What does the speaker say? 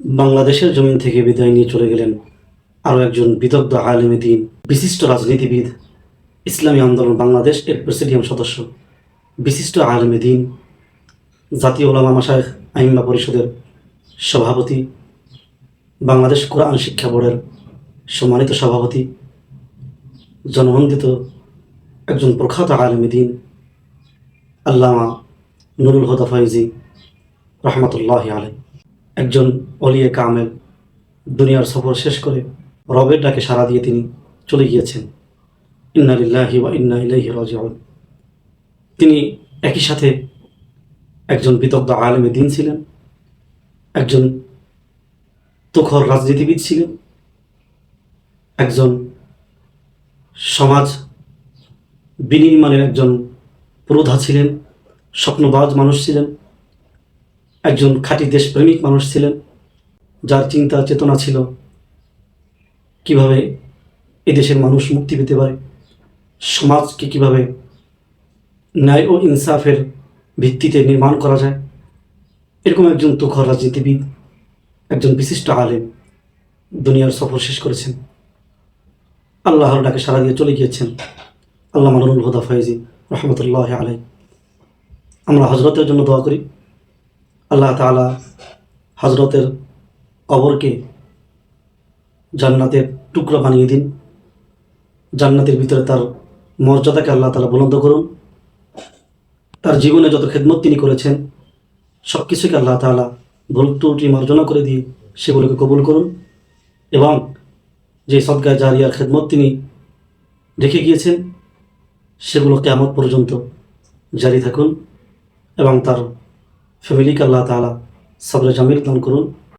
বাংলাদেশের জমিন থেকে বিদায় নিয়ে চলে গেলেন আরও একজন বিদগ্ধ আলেমে দিন বিশিষ্ট রাজনীতিবিদ, ইসলামী আন্দোলন বাংলাদেশ এর প্রেসিডিয়াম সদস্য, বিশিষ্ট আলেমে দিন জাতীয় ওলামা মাসায় আইম্মা পরিষদের সভাপতি, বাংলাদেশ কোরআন শিক্ষা বোর্ডের সম্মানিত সভাপতি জনবন্দিত একজন প্রখ্যাত আলেমে দিন আল্লামা নুরুল হুদা ফয়জি রহমতুল্লাহ আলাই একজন অলিয়ে কামেল দুনিয়ার সফর শেষ করে রবের ডাকে সাড়া দিয়ে তিনি চলে গিয়েছেন। ইন্নালিল্লাহি ওয়া ইন্না ইলাইহি রাজিউন। তিনি একই সাথে একজন বিদগ্ধ আলেমে দিন ছিলেন, একজন তুখর রাজনীতিবিদ ছিলেন, একজন সমাজ বিনির্মাণের একজন পুরোধা ছিলেন, স্বপ্নবাজ মানুষ ছিলেন একজন খাঁটি দেশপ্রেমিক মানুষ ছিলেন, যার চিন্তা চেতনা ছিল কীভাবে এদেশের মানুষ মুক্তি পেতে পারে, সমাজকে কীভাবে ন্যায় ও ইনসাফের ভিত্তিতে নির্মাণ করা যায়। এরকম একজন তুখর রাজনীতিবিদ, একজন বিশিষ্ট আলেম দুনিয়ার সফর শেষ করেছেন। আল্লাহর ডাকে সারা দিয়ে চলে গিয়েছেন আল্লাহ মানুল হুদা ফয়েজি রহমতুল্লাহ আলাই আমরা হজরতের জন্য দোয়া করি। আল্লাহ তাআলা হজরতের কবরকে জান্নাতের টুকরা বানিয়ে দিন। জান্নাতের ভিতরে তার মর্যাদাকে আল্লাহ তালা বুলন্দ করুন। তার জীবনে যত খেদমত তিনি করেছেন সব কিছুকে আল্লাহ তাআলা ভুল ত্রুটি মার্জনা করে দিয়ে সেগুলোকে কবুল করুন এবং যে সদগায় জারিয়ার খেদমত তিনি রেখে গিয়েছেন, সেগুলো কেমন পর্যন্ত জারি থাকুন এবং তার ফ্যামিলিকে আল্লাহ তাআলা সবরে জামিল দান করুন